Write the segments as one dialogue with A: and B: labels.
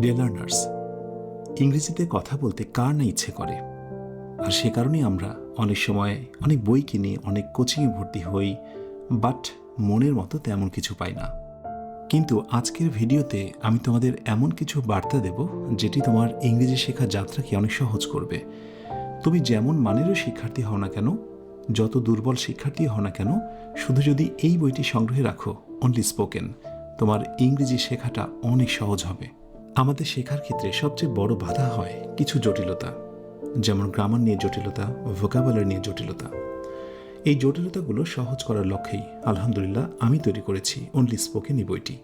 A: Dear learners ইংরেজিতে কথা বলতে কার না ইচ্ছে করে? আর সে কারণেই আমরা অনেক সময় অনেক বই কিনি, অনেক কোচিংয়ে ভর্তি হই বাট মনের মতো তেমন কিছু পাই না। কিন্তু আজকের ভিডিওতে আমি তোমাদের এমন কিছু বার্তা দেব, যেটি তোমার ইংরেজি শেখার যাত্রাকে অনেক সহজ করবে। তুমি যেমন মানেরও শিক্ষার্থী হও না কেন, যত দুর্বল শিক্ষার্থী হও না কেন, শুধু যদি এই বইটি সংগ্রহে রাখো অনলি স্পোকেন তোমার ইংরেজি শেখাটা অনেক সহজ হবে। আমাদের শেখার ক্ষেত্রে সবচেয়ে বড় বাধা হয় কিছু জটিলতা, যেমন গ্রামার নিয়ে জটিলতা ভোকাবুলারি নিয়ে জটিলতা। এই জটিলতাগুলো সহজ করার লক্ষ্যেই, আলহামদুলিল্লাহ, আমি তৈরি করেছি অনলি স্পোকেন এই বইটি।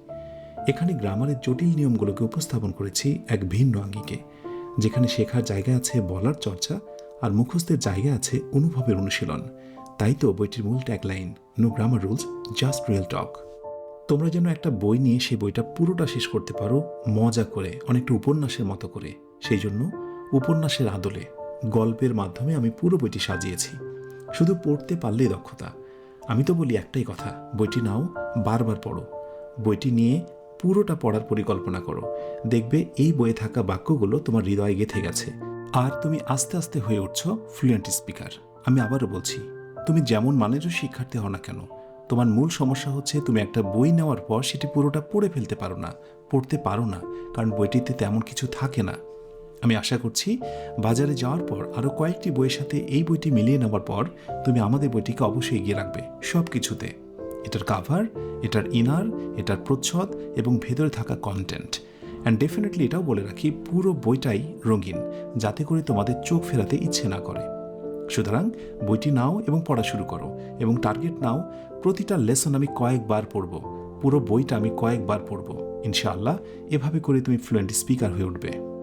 A: এখানে গ্রামারের জটিল নিয়মগুলোকে উপস্থাপন করেছি এক ভিন্ন আঙ্গিকে, যেখানে শেখার জায়গা আছে বলার চর্চা আর মুখস্থের জায়গা আছে অনুভবের অনুশীলন। তাই তো বইটির মূল tagline no grammar rules just real talk তোমরা যেন একটা বই নিয়ে সেই বইটা পুরোটা শেষ করতে পারো মজা করে, অনেকটা উপন্যাসের মতো করে। সেই জন্য উপন্যাসের আদলে গল্পের মাধ্যমে আমি পুরো বইটি সাজিয়েছি। শুধু পড়তে পারলেই দক্ষতা। আমি তো বলি একটাই কথা, বইটি নাও, বারবার পড়ো। বইটি নিয়ে পুরোটা পড়ার পরিকল্পনা করো। দেখবে এই বইয়ে থাকা বাক্যগুলো তোমার হৃদয়ে গেঁথে গেছে। আর তুমি আস্তে আস্তে হয়ে উঠছো ফ্লুয়েন্ট স্পিকার আমি আবারও বলছি, তুমি যেমন মানেরও শিক্ষার্থী হও না কেন। তোমার মূল সমস্যা হচ্ছে তুমি একটা বই নেওয়ার পর সেটি পুরোটা পড়ে ফেলতে পারো না, পড়তে পারো না, কারণ বইটিতে তেমন কিছু থাকে না। আমি আশা করছি বাজারে যাওয়ার পর আরও কয়েকটি বইয়ের সাথে এই বইটি মিলিয়ে নেওয়ার পর তুমি আমাদের বইটিকে অবশ্যই এগিয়ে রাখবে সব কিছুতে এটার কাভার এটার ইনার এটার প্রচ্ছদ এবং ভেতরে থাকা কন্টেন্ট অ্যান্ড ডেফিনেটলি এটাও বলে রাখি, পুরো বইটাই রঙিন, যাতে করে তোমাদের চোখ ফেরাতে ইচ্ছে না করে। সুতরাং বইটি নাও এবং পড়া শুরু করো এবং টার্গেট নাও, প্রতিটা লেসন আমি কয়েকবার পড়ব, পুরো বইটা আমি কয়েকবার পড়ব। ইনশাআল্লাহ, এভাবে করে তুমি ফ্লুয়েন্ট স্পিকার হয়ে উঠবে।